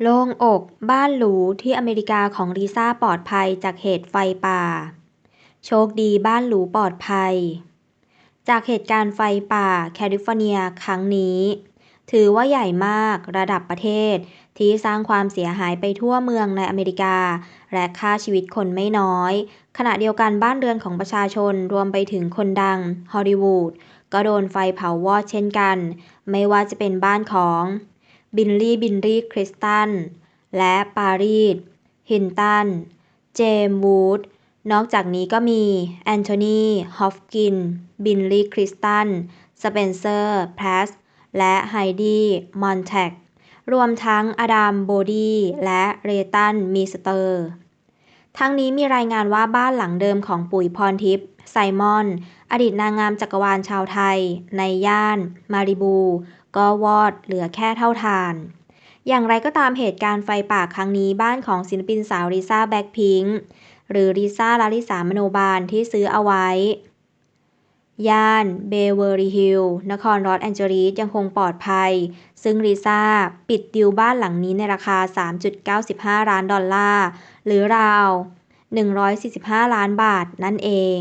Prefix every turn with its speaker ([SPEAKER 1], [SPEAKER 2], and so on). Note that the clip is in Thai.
[SPEAKER 1] โล่งอก บ้านหรูที่อเมริกาของลิซ่าปลอดภัยจากเหตุไฟป่า โชคดีบ้านหรูปลอดภัย จากเหตุการณ์ไฟป่าแคลิฟอร์เนียครั้งนี้ ถือว่าใหญ่มากระดับประเทศ ที่สร้างความเสียหายไปทั่วเมืองในอเมริกา และฆ่าชีวิตคนไม่น้อย ขณะเดียวกันบ้านเรือนของประชาชนรวมไปถึงคนดังฮอลลีวูดก็โดนไฟเผาวอดเช่นกัน ไม่ว่าจะเป็นบ้านของ บิลลี่บิลลี่คริสตัน และปารีสฮินตัน เจมวูด นอกจากนี้ก็มีแอนโทนีฮอฟกิน บิลลี่คริสตัน สเปนเซอร์แพรสและไฮดี้มอนแทกรวมทั้งอดัมโบดีและเรตันมีสเตอร์ ทั้งนี้มีรายงานว่าบ้านหลังเดิมของปุ๋ยพรทิพย์ไซมอน อดีตนางงามจักรวาลชาวไทย ในย่าน มาริบู ก็วอดเหลือแค่เท่าทาน อย่างไรก็ตามเหตุการณ์ไฟป่าครั้งนี้บ้านของศิลปินสาวลิซ่าแบ็คพิงค์หรือลิซ่าลาลิสามโนบาลที่ซื้อเอาไว้ ย่านเบเวอร์ลีฮิลล์นครลอสแอนเจลิสยังคงปลอดภัย ซึ่งลิซ่าปิดดิวบ้านหลังนี้ในราคา 3.95 ล้านดอลลาร์ หรือราว 145 ล้านบาทนั่นเอง